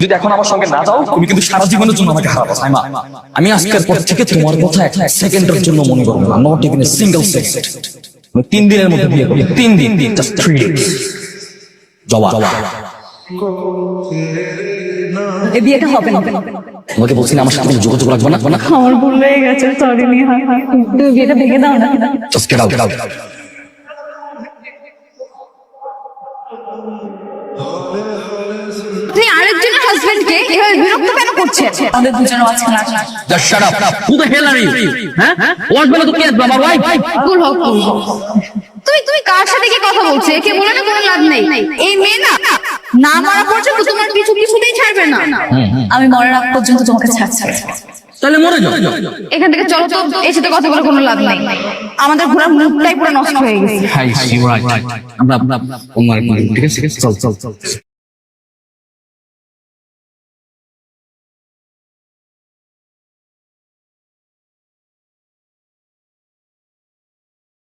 যদি এখন আমার সঙ্গে না যাও তুমি কিন্তু সারা জীবনের জন্য আমাকে হারাবো সাইমা। আমি আজকের পর থেকে তোমার কথা এক সেকেন্ডের জন্য মনে করব না not even a single second আমি তিন দিনের মধ্যে বিয়ে করব তিন দিন দিন জাস্ট থ্রি ডেজ জবা এই বিয়েটা হবে না। তোমাকে বলছি না আমার সাথে কোনো যোগাযোগ রাখব না? না আমার ভুল হয়ে গেছে সরি নিহা তুমি বিয়েটা ভেঙে দাও না। Just get out get out আপনি আরেকজনের হাজবেন্ডকে এভাবে বিরক্ত কেন করছেন আমাদের দুজনের মাঝখানে আসলে just shut up who the hell are you হ্যাঁ হোয়াট বেলা তো কে আমার ওয়াইফ কুল হোক কুল হোক। তুই তুই কার সাথে কি কথা বলছিস একে বলে না কোনো লাভ নেই এই মেয়ে না না মারা পর্যন্ত তোমার কিছু কিছুতেই ছাড়বে না আমি মরার আগ পর্যন্ত তোমাকে ছাড়ছি তাহলে মরে যাও এখান থেকে চলো তো এর সাথে কথা বলে কোনো লাভ নেই আমাদের ঘোরার মুখটাই পুরো নষ্ট হয়ে গেছে হাই ইউ রাইট আমরা আমরা ঠিক আছে চল চল চল